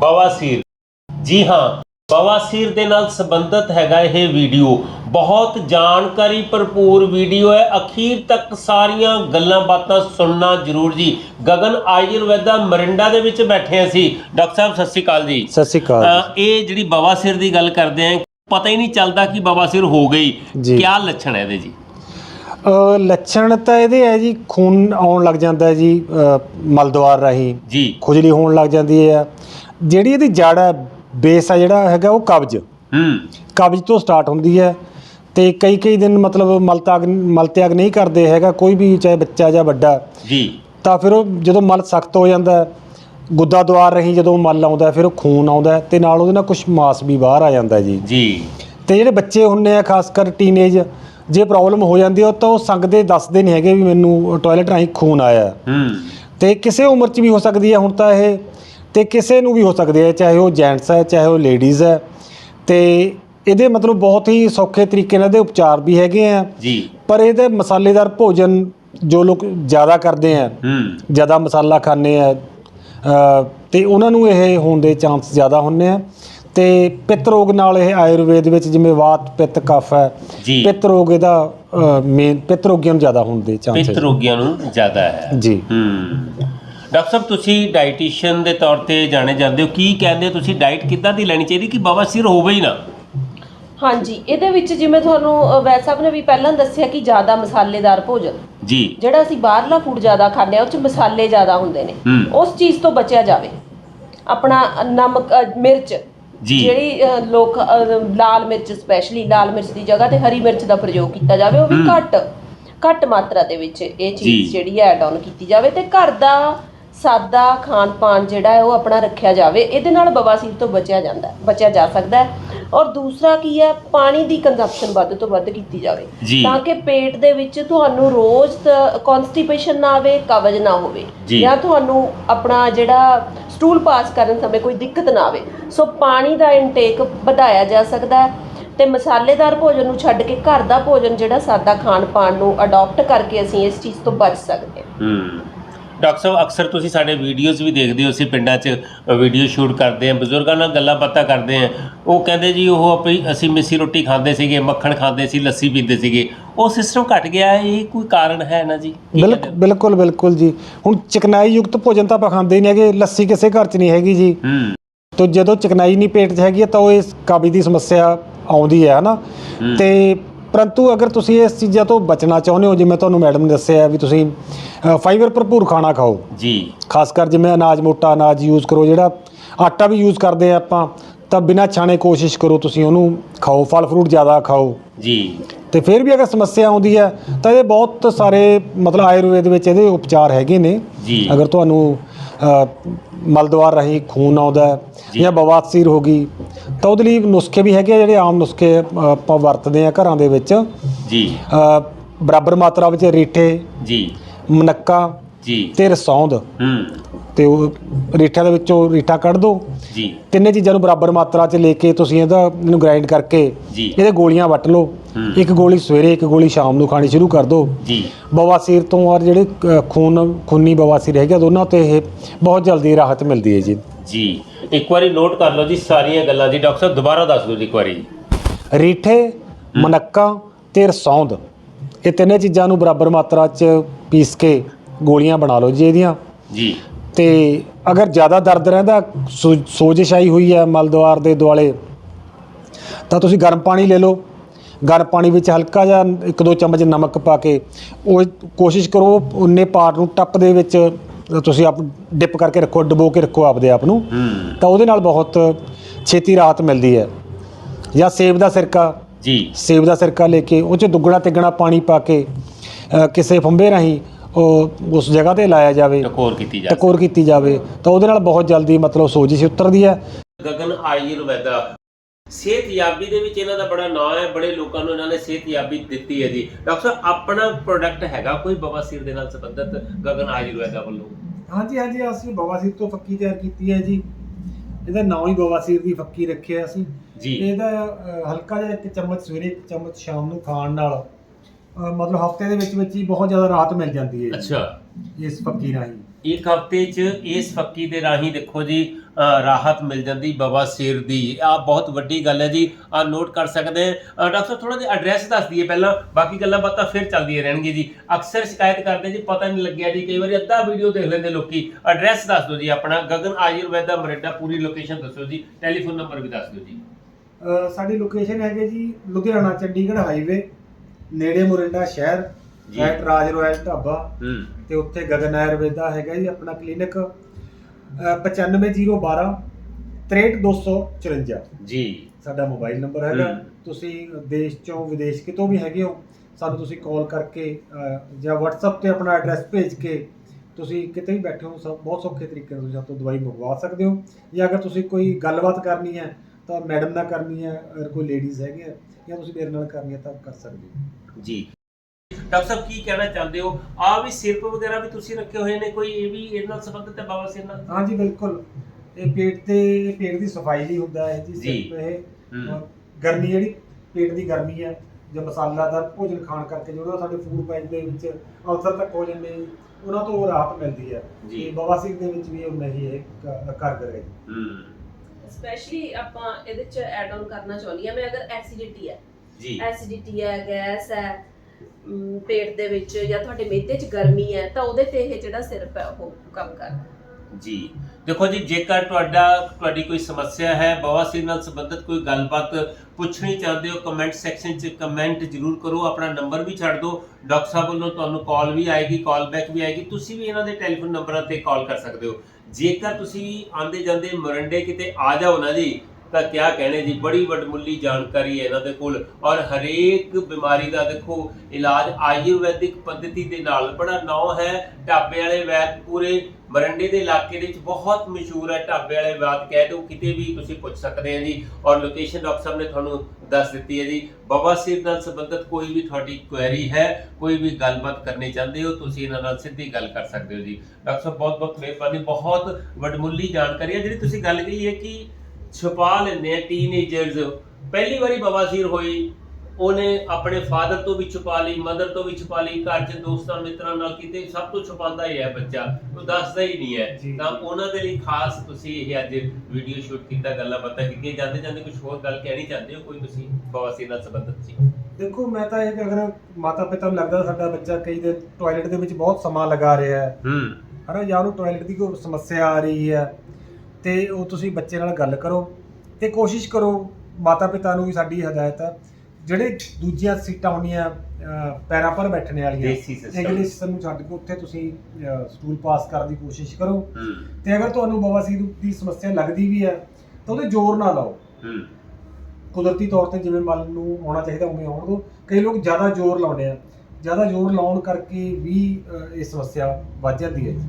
ਬਵਾਸੀਰ। ਜੀ ਹਾਂ ਬਵਾਸੀਰ ਦੇ ਨਾਲ ਸੰਬੰਧਿਤ ਹੈਗਾ ਇਹ ਵੀਡੀਓ। ਬਹੁਤ ਜਾਣਕਾਰੀ ਭਰਪੂਰ ਵੀਡੀਓ ਹੈ। ਅਖੀਰ ਤੱਕ ਸਾਰੀਆਂ ਗੱਲਾਂ ਬਾਤਾਂ ਸੁਣਨਾ ਜ਼ਰੂਰ ਜੀ। ਗਗਨ ਆਯੁਰਵੈਦਾ ਮਰਿੰਡਾ ਦੇ ਵਿੱਚ ਬੈਠੇ ਅਸੀਂ। ਡਾਕਟਰ ਸਾਹਿਬ ਸਤਿ ਸ਼੍ਰੀ ਅਕਾਲ ਜੀ। ਸਤਿ ਸ਼੍ਰੀ ਅਕਾਲ ਇਹ ਜਿਹੜੀ ਬਵਾਸੀਰ ਦੀ ਗੱਲ ਕਰਦੇ ਆਂ ਪਤਾ ਹੀ ਨਹੀਂ ਚੱਲਦਾ ਕਿ ਬਵਾਸੀਰ ਹੋ ਗਈ। ਕੀ ਲੱਛਣ ਹੈ ਇਹਦੇ ਜੀ? ਲੱਛਣ ਤਾਂ ਇਹਦੇ ਹੈ ਜੀ ਖੂਨ ਆਉਣ ਲੱਗ ਜਾਂਦਾ ਜੀ ਅ, ਮਲ ਦੁਆਰ ਰਾਹੀਂ। ਜੀ। ਖੁਜਲੀ ਹੋਣ ਲੱਗ ਜਾਂਦੀ ਹੈ। ਜਿਹੜੀ ਇਹਦੀ ਜੜ ਹੈ ਬੇਸ ਹੈ ਜਿਹੜਾ ਹੈਗਾ ਉਹ ਕਬਜ਼। ਹੂੰ। ਕਬਜ਼ ਤੋਂ ਸਟਾਰਟ ਹੁੰਦੀ ਹੈ ਤੇ ਕਈ ਕਈ ਦਿਨ ਮਤਲਬ ਮਲ ਤਿਆਗ ਮਲ ਤਿਆਗ ਨਹੀਂ ਕਰਦੇ ਹੈਗਾ ਕੋਈ ਵੀ ਚਾਹੇ ਬੱਚਾ ਜਾਂ ਵੱਡਾ। ਜੀ। ਤਾਂ ਫਿਰ ਉਹ ਜਦੋਂ ਮਲ ਸਖਤ ਹੋ ਜਾਂਦਾ ਹੈ, ਗੁੱਦਾ ਦੁਆਰ ਰਹੀ ਜਦੋਂ ਮਲ ਆਉਂਦਾ ਫਿਰ ਉਹ ਖੂਨ ਆਉਂਦਾ ਹੈ ਤੇ ਨਾਲ ਉਹਦੇ ਨਾਲ ਕੁਝ ਮਾਸ ਵੀ ਬਾਹਰ ਆ ਜਾਂਦਾ ਹੈ ਜੀ। ਜੀ। ਤੇ ਜਿਹੜੇ ਬੱਚੇ ਹੁੰਦੇ ਆ ਖਾਸ ਕਰ ਟੀਨੇਜ ਜੇ ਪ੍ਰੋਬਲਮ ਹੋ ਜਾਂਦੀ ਹੈ ਤਾਂ ਉਹ ਸੰਗਦੇ ਦੱਸਦੇ ਨਹੀਂ ਹੈਗੇ ਵੀ ਮੈਨੂੰ ਟਾਇਲਟ ਰਾਹੀਂ ਖੂਨ ਆਇਆ ਹੈ। ਹੂੰ। ਤੇ ਕਿਸੇ ਉਮਰ 'ਚ ਵੀ ਹੋ ਸਕਦੀ ਹੈ ਹੁਣ ਤਾਂ ਇਹ ਤੇ ਕਿਸੇ ਨੂੰ ਵੀ ਹੋ ਸਕਦੀ ਹੈ ਚਾਹੇ ਉਹ ਜੈਂਟਸ ਹੈ ਚਾਹੇ ਉਹ ਲੇਡੀਜ਼ ਹੈ। ਤੇ ਇਹਦੇ ਮਤਲਬ ਬਹੁਤ ਹੀ ਸੌਖੇ ਤਰੀਕੇ ਨਾਲ ਇਹਦੇ ਉਪਚਾਰ ਵੀ ਹੈਗੇ ਆ। ਜੀ। ਪਰ ਇਹਦੇ ਮਸਾਲੇਦਾਰ ਭੋਜਨ ਜੋ ਲੋਕ ਜ਼ਿਆਦਾ ਕਰਦੇ ਆ ਹੂੰ। ਜ਼ਿਆਦਾ ਮਸਾਲਾ ਖਾਂਦੇ ਆ ਤੇ ਉਹਨਾਂ ਨੂੰ ਇਹ ਹੋਣ ਦੇ ਚਾਂਸ ਜ਼ਿਆਦਾ ਹੁੰਦੇ ਆ। ਤੇ ਪਿੱਤ ਰੋਗ ਨਾਲ ਇਹ ਆਯੁਰਵੇਦ ਵਿੱਚ ਜਿਵੇਂ ਵਾਤ ਪਿੱਤ ਕਫ ਹੈ ਪਿੱਤ ਰੋਗ ਇਹਦਾ ਮੇਨ ਪਿੱਤ ਰੋਗੀਆਂ ਨੂੰ ਜ਼ਿਆਦਾ ਹੋਣ ਦੇ ਚਾਂਸ ਪਿੱਤ ਰੋਗੀਆਂ ਨੂੰ ਜ਼ਿਆਦਾ ਹੈ। ਜੀ। ਹੂੰ। ਡਾਕਟਰ ਸਾਹਿਬ ਤੁਸੀਂ ਡਾਈਟੀਸ਼ੀਅਨ ਦੇ ਤੌਰ ਤੇ ਜਾਣੇ ਜਾਂਦੇ ਹੋ। ਕੀ ਕਹਿੰਦੇ ਹੋ ਤੁਸੀਂ? ਡਾਈਟ ਕਿੱਦਾਂ ਦੀ ਲੈਣੀ ਚਾਹੀਦੀ ਕਿ ਬਵਾਸੀਰ ਹੋਵੇ ਹੀ ਨਾ? ਹਾਂਜੀ ਇਹਦੇ ਵਿੱਚ ਜਿਵੇਂ ਤੁਹਾਨੂੰ ਵੈਦ ਸਾਹਿਬ ਨੇ ਵੀ ਪਹਿਲਾਂ ਦੱਸਿਆ ਕਿ ਜ਼ਿਆਦਾ ਮਸਾਲੇਦਾਰ ਭੋਜਨ। ਜੀ। ਜਿਹੜਾ ਅਸੀਂ ਬਾਹਰਲਾ ਫੂਡ ਜ਼ਿਆਦਾ ਖਾਂਦੇ ਆ ਉਹ ਚ ਮਸਾਲੇ ਜ਼ਿਆਦਾ ਹੁੰਦੇ ਨੇ। ਉਸ ਚੀਜ਼ ਤੋਂ ਬਚਿਆ ਜਾਵੇ। ਆਪਣਾ ਨਮਕ ਅ, ਮਿਰਚ। ਜੀ। ਜਿਹੜੀ ਅ, ਲੋਕ ਅ, ਲਾਲ ਮਿਰਚ ਸਪੈਸ਼ਲੀ ਲਾਲ ਮਿਰਚ ਦੀ ਜਗ੍ਹਾ ਤੇ ਹਰੀ ਮਿਰਚ ਦਾ ਪ੍ਰਯੋਗ ਕੀਤਾ ਜਾਵੇ ਉਹ ਵੀ ਘੱਟ ਘੱਟ ਮਾਤਰਾ ਦੇ ਵਿੱਚ ਇਹ ਜੀ। ਚੀਜ਼ ਜਿਹੜੀ ਐਡ ਆਨ ਕੀਤੀ ਜਾਵੇ ਤੇ ਘਰ ਦਾ ਸਾਦਾ ਖਾਣ ਪਾਣ ਜਿਹੜਾ ਹੈ ਉਹ ਆਪਣਾ ਰੱਖਿਆ ਜਾਵੇ ਇਹਦੇ ਨਾਲ ਬਵਾਸੀਰ ਤੋਂ ਬਚਿਆ ਜਾਂਦਾ ਬਚਿਆ ਜਾ ਸਕਦਾ ਹੈ। ਔਰ ਦੂਸਰਾ ਕੀ ਹੈ ਪਾਣੀ ਦੀ ਕੰਜ਼ੰਪਸ਼ਨ ਵੱਧ ਤੋਂ ਵੱਧ ਕੀਤੀ ਜਾਵੇ। ਜੀ। ਤਾਂ ਕਿ ਪੇਟ ਦੇ ਵਿੱਚ ਤੁਹਾਨੂੰ ਰੋਜ਼ ਕਨਸਟੀਪੇਸ਼ਨ ਨਾ ਆਵੇ ਕਬਜ਼ ਨਾ ਹੋਵੇ। ਜੀ। ਜਾਂ ਤੁਹਾਨੂੰ ਆਪਣਾ ਜਿਹੜਾ ਸਟੂਲ ਪਾਸ ਕਰਨ ਸਮੇਂ ਕੋਈ ਦਿੱਕਤ ਨਾ ਆਵੇ। ਸੋ ਪਾਣੀ ਦਾ ਇਨਟੇਕ ਵਧਾਇਆ ਜਾ ਸਕਦਾ ਹੈ ਤੇ ਮਸਾਲੇਦਾਰ ਭੋਜਨ ਨੂੰ ਛੱਡ ਕੇ ਘਰ ਦਾ ਭੋਜਨ ਜਿਹੜਾ ਸਾਦਾ ਖਾਣ ਪਾਣ ਨੂੰ ਅਡਾਪਟ ਕਰਕੇ ਅਸੀਂ ਇਸ ਚੀਜ਼ ਤੋਂ ਬਚ ਸਕਦੇ ਹਾਂ। ਹੂੰ। ਡਾਕਟਰ ਸਾਹਿਬ ਅਕਸਰ ਤੁਸੀਂ ਸਾਡੇ ਵੀਡੀਓਜ਼ ਵੀ ਦੇਖਦੇ ਹੋ ਅਸੀਂ ਪਿੰਡਾਂ 'ਚ ਵੀਡੀਓ ਸ਼ੂਟ ਕਰਦੇ ਹਾਂ ਬਜ਼ੁਰਗਾਂ ਨਾਲ ਗੱਲਾਂ ਬਾਤਾਂ ਕਰਦੇ ਹਾਂ। ਉਹ ਕਹਿੰਦੇ ਜੀ ਉਹ ਆਪਣੀ ਅਸੀਂ ਮਿੱਸੀ ਰੋਟੀ ਖਾਂਦੇ ਸੀਗੇ ਮੱਖਣ ਖਾਂਦੇ ਸੀ ਲੱਸੀ ਪੀਂਦੇ ਸੀਗੇ। ਉਹ ਸਿਸਟਮ ਘਟ ਗਿਆ ਹੈ ਇਹ ਕੋਈ ਕਾਰਨ ਹੈ ਨਾ ਜੀ? ਬਿਲਕੁਲ ਬਿਲਕੁਲ ਬਿਲਕੁਲ ਜੀ। ਹੁਣ ਚਿਕਨਾਈ ਯੁਕਤ ਭੋਜਨ ਤਾਂ ਆਪਾਂ ਖਾਂਦੇ ਹੀ ਨਹੀਂ ਹੈਗੇ ਲੱਸੀ ਕਿਸੇ ਘਰ 'ਚ ਨਹੀਂ ਹੈਗੀ ਜੀ। ਹੋ? ਤੋ ਜਦੋਂ ਚਿਕਨਾਈ ਨਹੀਂ ਪੇਟ 'ਚ ਹੈਗੀ ਤਾਂ ਉਹ ਇਸ ਕਬਜ਼ ਦੀ ਸਮੱਸਿਆ ਆਉਂਦੀ ਹੈ ਹਨਾ? ਤੇ ਪਰੰਤੂ ਅਗਰ ਤੁਸੀਂ ਇਸ ਚੀਜ਼ਾਂ ਤੋਂ ਬਚਣਾ ਚਾਹੁੰਦੇ ਹੋ ਜਿਵੇਂ ਤੁਹਾਨੂੰ ਮੈਡਮ ਨੇ ਦੱਸਿਆ ਵੀ ਤੁਸੀਂ ਫਾਈਬਰ ਭਰਪੂਰ ਖਾਣਾ ਖਾਓ। ਜੀ। ਖਾਸ ਕਰ ਜਿਵੇਂ ਅਨਾਜ ਮੋਟਾ ਅਨਾਜ ਯੂਜ਼ ਕਰੋ ਜਿਹੜਾ ਆਟਾ ਵੀ ਯੂਜ਼ ਕਰਦੇ ਆ ਆਪਾਂ ਤਾਂ ਬਿਨਾਂ ਛਾਣੇ ਕੋਸ਼ਿਸ਼ ਕਰੋ ਤੁਸੀਂ ਉਹਨੂੰ ਖਾਓ ਫਲ ਫਰੂਟ ਜ਼ਿਆਦਾ ਖਾਓ। ਜੀ। ਤੇ ਫਿਰ ਵੀ ਅਗਰ ਸਮੱਸਿਆ ਆਉਂਦੀ ਹੈ ਤਾਂ ਇਹਦੇ ਬਹੁਤ ਸਾਰੇ ਮਤਲਬ ਆਯੁਰਵੇਦ ਵਿੱਚ ਇਹਦੇ ਉਪਚਾਰ ਹੈਗੇ ਨੇ। ਜੀ। ਅਗਰ ਤੁਹਾਨੂੰ ਅ, ਮਲ ਦੁਆਰ ਰਾਹੀਂ ਖੂਨ ਆਉਂਦਾ ਹੈ ਜਾਂ। ਬਵਾਸੀਰ ਹੋ ਗਈ ਤਾਂ ਉਹਦੇ ਲਈ ਨੁਸਖੇ ਵੀ ਹੈਗੇ ਆ ਜਿਹੜੇ ਆਮ ਨੁਸਖੇ ਆਪਾਂ ਵਰਤਦੇ ਆ ਘਰਾਂ ਦੇ ਵਿੱਚ। ਜੀ। ਬਰਾਬਰ ਮਾਤਰਾ ਵਿੱਚ ਰੀਠੇ ਜੀ। ਮਨੱਕਾ ਜੀ। ਤੇ ਰਸੌਂਦ ਹੂੰ। ਤੇ ਉਹ ਰੀਠਿਆਂ ਦੇ ਵਿੱਚੋਂ ਰੀਠਾ ਕੱਢ ਦਿਓ ਜੀ। ਤਿੰਨੇ ਚੀਜ਼ਾਂ ਨੂੰ ਬਰਾਬਰ ਮਾਤਰਾ 'ਚ ਲੈ ਕੇ ਤੁਸੀਂ ਇਹਦਾ ਇਹਨੂੰ ਗ੍ਰਾਈਂਡ ਕਰਕੇ ਜੀ। ਇਹਦੇ ਗੋਲੀਆਂ ਵੱਟ ਲਓ। ਇੱਕ ਗੋਲੀ ਸਵੇਰੇ ਇੱਕ ਗੋਲੀ ਸ਼ਾਮ ਨੂੰ ਖਾਣੀ ਸ਼ੁਰੂ ਕਰ ਦਿਓ ਜੀ। ਬਵਾਸੀਰ ਤੋਂ ਔਰ ਜਿਹੜੇ ਅ, ਖੂਨ ਖੂਨੀ ਬਵਾਸੀਰ ਹੈਗਾ ਦੋਨਾਂ ਤੇ ਇਹ ਬਹੁਤ ਜਲਦੀ ਰਾਹਤ ਮਿਲਦੀ ਹੈ ਜੀ। ਜੀ। ਇੱਕ ਵਾਰੀ ਨੋਟ ਕਰ ਲਓ ਜੀ ਸਾਰੀਆਂ ਗੱਲਾਂ ਜੀ। ਡਾਕਟਰ ਸਾਹਿਬ ਦੁਬਾਰਾ ਦੱਸ ਦਿਓ ਜੀ ਇੱਕ ਵਾਰੀ। ਰੀਠੇ ਮਨੱਕਾ ਤੇ ਰਸੌਂਦ ਇਹ ਤਿੰਨੇ ਚੀਜ਼ਾਂ ਨੂੰ ਬਰਾਬਰ ਮਾਤਰਾ 'ਚ ਪੀਸ ਕੇ ਗੋਲੀਆਂ ਬਣਾ ਲਓ ਜੀ ਇਹਦੀਆਂ। ਜੀ। ਤੇ ਅਗਰ ਜ਼ਿਆਦਾ ਦਰਦ ਰਹਿੰਦਾ ਸੋ- ਸੋਜਸ਼ ਆਈ ਹੋਈ ਹੈ ਮਲ ਦੁਆਰ ਦੇ ਦੁਆਲੇ ਤਾਂ ਤੁਸੀਂ ਗਰਮ ਪਾਣੀ ਲੈ ਲਓ। ਗਰਮ ਪਾਣੀ ਵਿੱਚ ਹਲਕਾ ਜਿਹਾ ਇੱਕ ਦੋ ਚਮਚ ਨਮਕ ਪਾ ਕੇ ਉਹ ਕੋਸ਼ਿਸ਼ ਕਰੋ ਉਨੇ ਪਾਰ ਨੂੰ ਟੱਪ ਦੇ ਵਿੱਚ ਤੁਸੀਂ ਆਪ ਡਿਪ ਕਰਕੇ ਰੱਖੋ ਡਬੋ ਕੇ ਰੱਖੋ ਆਪਦੇ ਆਪ ਨੂੰ। ਹੂੰ। ਤਾਂ ਉਹਦੇ ਨਾਲ ਬਹੁਤ ਛੇਤੀ ਰਾਹਤ ਮਿਲਦੀ ਹੈ। ਜਾਂ ਸੇਬ ਦਾ ਸਿਰਕਾ। ਜੀ। ਸੇਬ ਦਾ ਸਿਰਕਾ ਲੈ ਕੇ ਉਹ 'ਚ ਦੁੱਗਣਾ ਤਿੱਗਣਾ ਪਾਣੀ ਪਾ ਕੇ ਅ, ਕਿਸੇ ਫੰਬੇ ਰਾਹੀਂ ਉਹ ਉਸ ਜਗ੍ਹਾ ਤੇ ਲਾਇਆ ਜਾਵੇ ਟਕੋਰ ਕੀਤੀ ਜਾ ਟਕੋਰ ਕੀਤੀ ਜਾਵੇ ਤਾਂ ਉਹਦੇ ਨਾਲ ਬਹੁਤ ਜਲਦੀ ਮਤਲਬ ਸੋਜਿਸ਼ ਉਤਰਦੀ ਹੈ। ਗਗਨ ਆਯੁਰਵੈਦਾ ਸਿਹਤਯਾਬੀ ਦੇ ਵਿੱਚ ਇਹਨਾਂ ਦਾ ਬੜਾ ਨਾਮ ਹੈ ਬੜੇ ਲੋਕਾਂ ਨੂੰ ਇਹਨਾਂ ਨੇ ਸਿਹਤਯਾਬੀ ਦਿੱਤੀ ਹੈ ਜੀ। ਡਾਕਟਰ ਸਾਹਿਬ ਆਪਣਾ ਪ੍ਰੋਡਕਟ ਹੈਗਾ ਕੋਈ ਬਵਾਸੀਰ ਦੇ ਨਾਲ ਸੰਬੰਧਿਤ ਗਗਨ ਆਯੁਰਵੈਦਾ ਵੱਲੋਂ? ਹਾਂਜੀ ਹਾਂਜੀ ਅਸੀਂ ਬਵਾਸੀਰ ਤੋਂ ਫੱਕੀ ਤਿਆਰ ਕੀਤੀ ਹੈ ਜੀ। ਇਹਦਾ ਨਾਮ ਹੀ ਬਵਾਸੀਰ ਦੀ ਫੱਕੀ ਰੱਖਿਆ ਅਸੀਂ। ਜੀ। ਇਹਦਾ ਹਲਕਾ ਜਿਹਾ ਇੱਕ ਚਮਚ ਸਵੇਰੇ ਇੱਕ ਚਮਚ ਸ਼ਾਮ ਨੂੰ ਖਾਣ ਨਾਲ ਮਤਲਬ ਹਫ਼ਤੇ ਦੇ ਵਿੱਚ ਵਿੱਚ ਹੀ ਬਹੁਤ ਜ਼ਿਆਦਾ ਰਾਹਤ ਮਿਲ ਜਾਂਦੀ ਹੈ ਜੀ, ਅੱਛਾ। ਇਸ ਫੱਕੀ ਰਾਹੀਂ। ਇੱਕ ਹਫ਼ਤੇ 'ਚ ਇਸ ਫੱਕੀ ਦੇ ਰਾਹੀਂ ਦੇਖੋ ਜੀ ਅ, ਰਾਹਤ ਮਿਲ ਜਾਂਦੀ ਬਵਾਸੀਰ ਦੀ। ਆ ਬਹੁਤ ਵੱਡੀ ਗੱਲ ਹੈ ਜੀ। ਆ ਨੋਟ ਕਰ ਸਕਦੇ ਆ ਡਾਕਟਰ ਸਾਹਿਬ ਥੋੜਾ ਜਿਹਾ ਐਡਰੈਸ ਦੱਸ ਦਈਏ ਪਹਿਲਾਂ। ਬਾਕੀ ਗੱਲਾਂ ਬਾਤਾਂ ਫਿਰ ਚੱਲਦੀਆਂ ਰਹਿਣਗੀਆਂ ਜੀ। ਅਕਸਰ ਸ਼ਿਕਾਇਤ ਕਰਦੇ ਜੀ ਪਤਾ ਨਹੀਂ ਲੱਗਿਆ ਜੀ। ਕਈ ਵਾਰੀ ਅੱਧਾ ਵੀਡੀਓ ਦੇਖ ਲੈਂਦੇ ਲੋਕੀ। ਐਡਰੈਸ ਦੱਸ ਦਿਓ ਜੀ ਆਪਣਾ। ਗਗਨ ਆਯੁਰਵੈਦਾ ਮਰੇਡਾ ਪੂਰੀ ਲੋਕੇਸ਼ਨ ਦੱਸੋ ਜੀ। ਟੈਲੀਫੋਨ ਨੰਬਰ ਵੀ ਦੱਸ ਦਿਓ ਜੀ। ਅ, ਸਾਡੀ ਲੋਕੇਸ਼ਨ ਹੈਗੇ ਜੀ ਲੁਧਿਆਣਾ ਚੰਡੀਗੜ੍ਹ ਹਾਈਵੇ ਨੇੜੇ ਮੁਰਿੰਡਾ ਸ਼ਹਿਰ ਜੀ। ਰਾਈਟ ਰਾਜ ਰੋਇਲ ਢਾਬਾ ਹੂੰ। ਤੇ ਉੱਥੇ ਗਗਨ ਆਯੁਰਵੇਦਾ ਹੈਗਾ ਜੀ ਆਪਣਾ ਕਲੀਨਿਕ 95012 63254 ਜੀ। ਸਾਡਾ ਮੋਬਾਈਲ ਨੰਬਰ ਹੈਗਾ। ਹਮ। ਤੁਸੀਂ ਦੇਸ਼ ਚੋਂ ਵਿਦੇਸ਼ ਕਿਤੋਂ ਵੀ ਹੈਗੇ ਹੋ ਸਾਨੂੰ ਤੁਸੀਂ ਕਾਲ ਕਰਕੇ ਜਾਂ WhatsApp ਤੇ ਆਪਣਾ ਐਡਰੈਸ ਭੇਜ ਕੇ ਤੁਸੀਂ ਕਿਤੇ ਵੀ ਬੈਠੇ ਹੋ ਸਭ ਬਹੁਤ ਸੌਖੇ ਤਰੀਕੇ ਨਾਲ ਤੁਸੀਂ ਸਾਡੇ ਤੋਂ ਦਵਾਈ ਮੰਗਵਾ ਸਕਦੇ ਹੋ। ਜਾਂ ਅਗਰ ਤੁਸੀਂ ਕੋਈ ਗੱਲਬਾਤ ਕਰਨੀ ਹੈ ਤਾਂ ਮੈਡਮ ਨਾਲ ਕਰਨੀ ਹੈ ਅਗਰ ਕੋਈ ਲੇਡੀਜ਼ ਹੈਗੇ ਆ ਜਾਂ ਤੁਸੀਂ ਮੇਰੇ ਨਾਲ ਕਰਨੀ ਹੈ ਤਾਂ ਕਰ ਸਕਦੇ ਹੋ। ਜੀ। ਡਾਕਟਰ ਸਾਹਿਬ ਕੀ ਕਹਿਣਾ ਚਾਹੁੰਦੇ ਹੋ? ਆ ਵੀ ਸਿਰਪ ਵਗੈਰਾ ਵੀ ਤੁਸੀਂ ਰੱਖੇ ਹੋਏ ਨੇ ਕੋਈ ਇਹ ਵੀ ਇਹਦੇ ਨਾਲ ਸੰਬੰਧਿਤ ਹੈ ਬਾਬਾ ਸਿਰ ਨਾਲ? ਹਾਂਜੀ ਬਿਲਕੁਲ। ਇਹ ਪੇਟ ਤੇ ਇਹ ਪੇਟ ਦੀ ਸਫ਼ਾਈ ਲਈ ਹੁੰਦਾ ਹੈ ਜੀ। ਸਿਰਫ ਇਹ। ਗਰਮੀ ਜਿਹੜੀ ਪੇਟ ਦੀ ਗਰਮੀ ਹੈ ਜਾਂ ਮਸਾਲਾਦਾਰ ਭੋਜਨ ਖਾਣ ਕਰਕੇ ਜਿਹੜਾ ਸਾਡੇ ਫੂਡ ਪਾਈਪ ਦੇ ਵਿੱਚ ਅਲਸਰ ਤੱਕ ਹੋ ਜਾਂਦੇ ਨੇ, ਉਹਨਾਂ ਤੋਂ ਰਾਹਤ ਮਿਲਦੀ ਹੈ। ਜੀ। ਤੇ ਬਵਾਸੀਰ ਦੇ ਵਿੱਚ ਵੀ ਉਹ ਨਹੀਂ ਇਹ ਕ- ਕਾਰਗਰ ਹੈ ਹੂੰ। ਸਪੈਸ਼ਲੀ ਆਪਾਂ ਇਹਦੇ ਚ ਐਡ ਆਨ ਕਰਨਾ ਚਾਹੁੰਦੀ ਆ ਮੈਂ ਅਗਰ ਐਸਿਡਿਟੀ ਹੈ। ਜੀ। ਐਸਿਡਿਟੀ ਹੈ ਗੈਸ ਹੈ ਪੇਟ ਦੇ ਵਿੱਚ ਜਾਂ ਤੁਹਾਡੇ ਮਿਹਦੇ 'ਚ ਗਰਮੀ ਹੈ ਤਾਂ ਉਹਦੇ ਤੇ ਇਹ ਜਿਹੜਾ ਸਿਰਪ ਹੈ ਉਹ ਕੰਮ ਕਰਦਾ ਜੀ। ਦੇਖੋ ਜੀ, ਜੇਕਰ ਤੁਹਾਡਾ, ਤੁਹਾਡੀ ਕੋਈ ਸਮੱਸਿਆ ਹੈ ਬਵਾਸੀਰ ਨਾਲ ਸੰਬੰਧਿਤ ਕੋਈ ਗੱਲਬਾਤ ਪੁੱਛਣੀ ਚਾਹੁੰਦੇ ਹੋ ਕਮੈਂਟ ਸੈਕਸ਼ਨ 'ਚ ਕਮੈਂਟ ਜ਼ਰੂਰ ਕਰੋ, ਆਪਣਾ ਨੰਬਰ ਵੀ ਛੱਡ ਦਿਓ। ਡਾਕਟਰ ਸਾਹਿਬ ਵੱਲੋਂ ਤੁਹਾਨੂੰ ਕਾਲ ਵੀ ਆਏਗੀ ਕਾਲ ਬੈਕ ਵੀ ਆਏਗੀ। ਤੁਸੀਂ ਵੀ ਇਹਨਾਂ ਦੇ ਟੈਲੀਫੋਨ ਨੰਬਰਾਂ ਤੇ ਕਾਲ ਕਰ ਸਕਦੇ ਹੋ। ਜੇਕਰ ਤੁਸੀਂ ਆਂਦੇ ਜਾਂਦੇ ਮਰੰਡੇ ਕਿਤੇ ਆ ਜਾਓ ਨਾ ਜੀ ਤਾਂ ਕਿਆ ਕਹਿਣੇ ਜੀ, ਬੜੀ ਵੱਡਮੁੱਲੀ ਜਾਣਕਾਰੀ ਹੈ ਇਹਨਾਂ ਦੇ ਕੋਲ। ਔਰ ਹਰੇਕ ਬਿਮਾਰੀ ਦਾ ਦੇਖੋ, ਇਲਾਜ ਆਯੁਰਵੈਦਿਕ ਪੱਧਤੀ ਦੇ ਨਾਲ, ਬੜਾ ਨਾਂ ਹੈ ਢਾਬੇ ਵਾਲੇ ਵੈਦ ਪੂਰੇ ਮਰੰਡੇ ਦੇ ਇਲਾਕੇ ਦੇ ਵਿੱਚ ਬਹੁਤ ਮਸ਼ਹੂਰ ਹੈ ਢਾਬੇ ਵਾਲੇ ਵੈਦ, ਕਹਿ ਦਿਓ ਕਿਤੇ ਵੀ ਤੁਸੀਂ ਪੁੱਛ ਸਕਦੇ ਆ ਜੀ। ਔਰ ਲੋਕੇਸ਼ਨ ਡਾਕਟਰ ਸਾਹਿਬ ਨੇ ਤੁਹਾਨੂੰ ਦੱਸ ਦਿੱਤੀ ਹੈ ਜੀ। ਬਵਾਸੀਰ ਨਾਲ ਸੰਬੰਧਿਤ ਕੋਈ ਵੀ ਤੁਹਾਡੀ ਕੁਐਰੀ ਹੈ, ਕੋਈ ਵੀ ਗੱਲਬਾਤ ਕਰਨੀ ਚਾਹੁੰਦੇ ਹੋ, ਤੁਸੀਂ ਇਹਨਾਂ ਨਾਲ ਸਿੱਧੀ ਗੱਲ ਕਰ ਸਕਦੇ ਹੋ ਜੀ। ਡਾਕਟਰ ਸਾਹਿਬ ਬਹੁਤ ਬਹੁਤ ਮਿਹਰਬਾਨੀ, ਬਹੁਤ ਵੱਡਮੁੱਲੀ ਜਾਣਕਾਰੀ ਹੈ। ਜਿਹੜੀ ਤੁਸੀਂ ਗੱਲ ਕਹੀ ਹੈ ਕਿ ਛੁਪਾ ਲੈਂਦੇ ਆ ਟੀਨੇਜਰਸ ਪਹਿਲੀ ਵਾਰੀ ਬਵਾਸੀਰ ਹੋਈ ਉਹਨੇ ਆਪਣੇ ਫਾਦਰ ਤੋਂ ਵੀ ਛੁਪਾ ਲਈ ਮਦਰ ਤੋਂ ਵੀ ਛੁਪਾ ਲਈ ਘਰ 'ਚ ਦੋਸਤਾਂ ਮਿੱਤਰਾਂ ਨਾਲ ਕਿਤੇ ਸਭ ਤੋਂ ਛੁਪਾਉਂਦਾ ਹੀ ਹੈ ਬੱਚਾ ਉਹ ਦੱਸਦਾ ਹੀ ਨਹੀਂ ਹੈ। ਤਾਂ ਉਹਨਾਂ ਦੇ ਲਈ ਖਾਸ ਤੁਸੀਂ ਇਹ ਅੱਜ ਵੀਡੀਓ ਸ਼ੂਟ ਕੀਤਾ ਗੱਲਾਂ ਬਾਤਾਂ ਕੀਤੀਆਂ ਜਾਂਦੇ ਜਾਂਦੇ ਕੁਝ ਹੋਰ ਗੱਲ ਕਹਿਣੀ ਚਾਹੁੰਦੇ ਹੋ ਕੋਈ ਤੁਸੀਂ ਬਵਾਸੀਰ ਨਾਲ ਸੰਬੰਧਿਤ ਸੀ ਦੇਖੋ ਮੈਂ ਤਾਂ ਇਹ ਕਿ ਅਗਰ ਮਾਤਾ ਪਿਤਾ ਨੂੰ ਲੱਗਦਾ ਸਾਡਾ ਬੱਚਾ ਕਈ ਦੇ ਟਾਇਲਟ ਦੇ ਵਿੱਚ ਬਹੁਤ ਸਮਾਂ ਲਗਾ ਰਿਹਾ ਹੈ। ਹੂੰ। ਹਨਾ ਜਾਂ ਉਹਨੂੰ ਟਾਇਲਟ ਦੀ ਕੋਈ ਸਮੱਸਿਆ ਆ ਰਹੀ ਹੈ ਤੇ ਉਹ ਤੁਸੀਂ ਬੱਚੇ ਨਾਲ ਗੱਲ ਕਰੋ ਤੇ ਕੋਸ਼ਿਸ਼ ਕਰੋ ਮਾਤਾ ਪਿਤਾ ਨੂੰ ਵੀ ਸਾਡੀ ਹਦਾਇਤ ਹੈ ਜਿਹੜੇ ਦੂਜੀਆਂ ਸੀਟਾਂ ਹੁੰਦੀਆਂ ਅਹ, ਪੈਰਾਂ ਪਰ ਬੈਠਣੇ ਵਾਲੀਆਂ ਦੇਸੀ system। ਇੰਗਲਿਸ਼ ਸਿਸਟਮ ਨੂੰ ਛੱਡ ਕੇ ਉੱਥੇ ਤੁਸੀਂ ਅਹ, ਸਟੂਲ ਪਾਸ ਕਰਨ ਦੀ ਕੋਸ਼ਿਸ਼ ਕਰੋ। ਹੂੰ। ਤੇ ਅਗਰ ਤੁਹਾਨੂੰ ਬਵਾਸੀਰ ਦੀ ਸਮੱਸਿਆ ਲੱਗਦੀ ਵੀ ਹੈ ਤਾਂ ਉਹਦੇ ਜ਼ੋਰ ਨਾ ਲਾਓ। ਹੂੰ। ਕੁਦਰਤੀ ਤੌਰ ਤੇ ਜਿਵੇਂ ਮਨ ਨੂੰ ਆਉਣਾ ਚਾਹੀਦਾ ਉਵੇਂ ਆਉਣ ਦਿਓ। ਕਈ ਲੋਕ ਜ਼ਿਆਦਾ ਜ਼ੋਰ ਲਾਉਂਦੇ ਆ। ਜ਼ਿਆਦਾ ਜ਼ੋਰ ਲਾਉਣ ਕਰਕੇ ਵੀ ਅਹ, ਇਹ ਸਮੱਸਿਆ ਵੱਧ ਜਾਂਦੀ ਹੈ ਜੀ।